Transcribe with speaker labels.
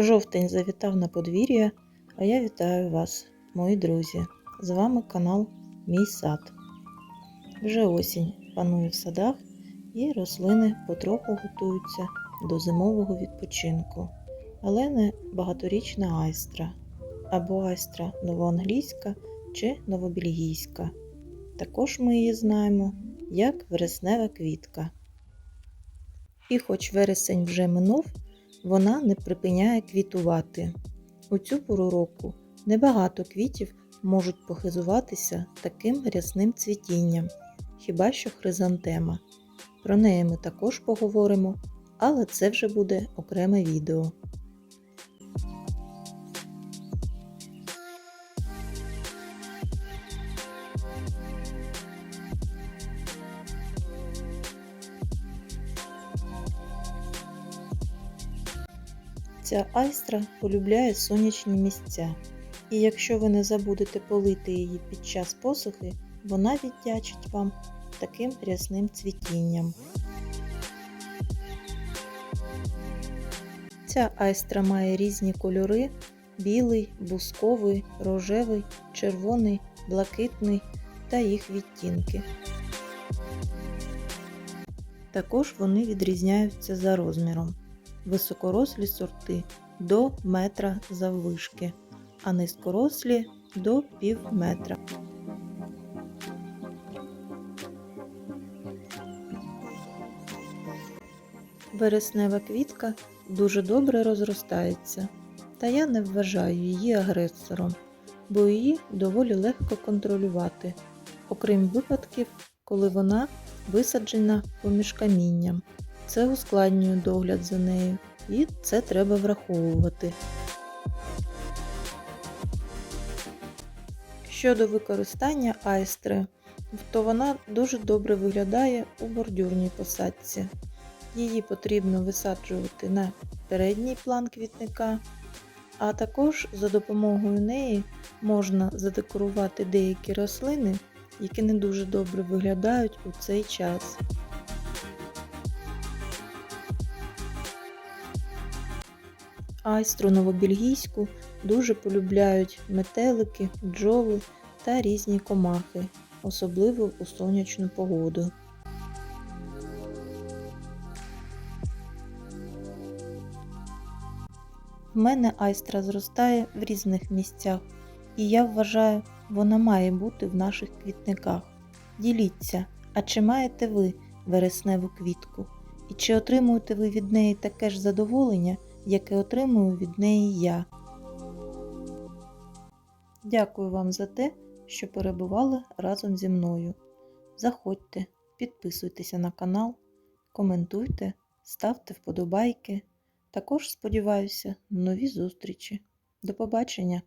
Speaker 1: Жовтень завітав на подвір'я, а я вітаю вас, мої друзі. З вами канал Мій сад. Вже осінь панує в садах і рослини потроху готуються до зимового відпочинку. Але не багаторічна айстра або айстра новоанглійська чи новобельгійська. Також ми її знаємо як вереснева квітка. І хоч вересень вже минув, вона не припиняє квітувати. У цю пору року небагато квітів можуть похизуватися таким рясним цвітінням, хіба що хризантема. Про неї ми також поговоримо, але це вже буде окреме відео. Ця айстра полюбляє сонячні місця, і якщо ви не забудете полити її під час посухи, вона віддячить вам таким рясним цвітінням. Ця айстра має різні кольори: білий, бусковий, рожевий, червоний, блакитний та їх відтінки. Також вони відрізняються за розміром. Високорослі сорти до метра заввишки, а низькорослі до пів метра. Вереснева квітка дуже добре розростається, та я не вважаю її агресором, бо її доволі легко контролювати, окрім випадків, коли вона висаджена поміж камінням. Це ускладнює догляд за нею, і це треба враховувати. Щодо використання айстри, то вона дуже добре виглядає у бордюрній посадці. Її потрібно висаджувати на передній план квітника, а також за допомогою неї можна задекорувати деякі рослини, які не дуже добре виглядають у цей час. Айстру новобельгійську дуже полюбляють метелики, бджоли та різні комахи, особливо у сонячну погоду. В мене айстра зростає в різних місцях, і я вважаю, вона має бути в наших квітниках. Діліться, а чи маєте ви вересневу квітку? І чи отримуєте ви від неї таке ж задоволення, яке отримую від неї я? Дякую вам за те, що перебували разом зі мною. Заходьте, підписуйтеся на канал, коментуйте, ставте вподобайки. Також сподіваюся на нові зустрічі. До побачення!